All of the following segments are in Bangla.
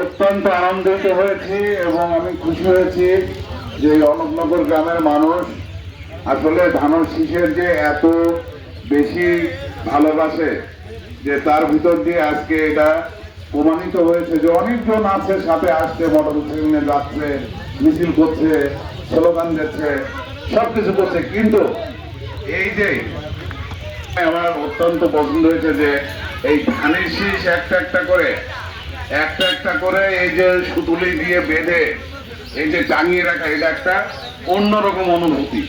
অত্যন্ত আনন্দিত হয়েছি এবং আমি খুশি হয়েছি যে এই অনন্তনগর গ্রামের মানুষ আসলে ধানের শীষের যে এত বেশি ভালোবাসে, যে তার ভিতর দিয়ে আজকে এটা প্রমাণিত হয়েছে যে অনেকজন আছে সাথে আসছে, মোটরসাইকেল নিয়ে যাচ্ছে, মিছিল করছে, স্লোগান দিচ্ছে, সবকিছু করছে। কিন্তু এই যে আমার অত্যন্ত পছন্দ হয়েছে যে এই ধানের শীষ একটা একটা করে, একটা একটা করে এই যে সুতুলি দিয়ে বেঁধে, এই যে টাঙিয়ে রাখা, এটা একটা অন্যরকম অনুভূতি।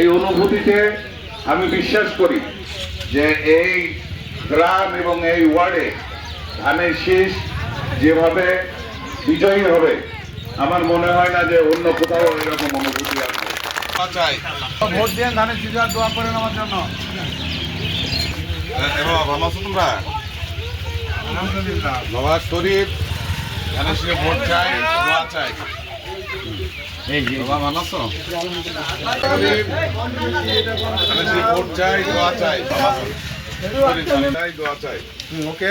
এই অনুভূতিতে আমি বিশ্বাস করি যে এই গ্রাম এবং এই ওয়ার্ডে ধানের শীষ যেভাবে বিজয়ী হবে, আমার মনে হয় না যে অন্য কোথাও এরকম অনুভূতি আছে চাই ভোট দিয়ে ধানের সিজার দোয়া করেন আমার জন্য। ভালো আছো তোমরা? আলহামদুলিল্লাহ। শরীফ ধানের ভোট চাই দোয়া চাই। বাবা ভালো আছো? ভোট চাই দোয়া চাই। বাবা চাই দোয়া চাই। ওকে।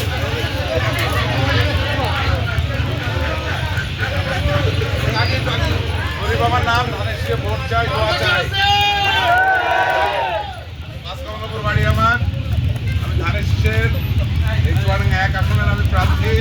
কাছে ভোট চাই দোয়া চাই। বাড়ি আমার। আমি ধানের শীষের এক আসনের আমি প্রার্থী।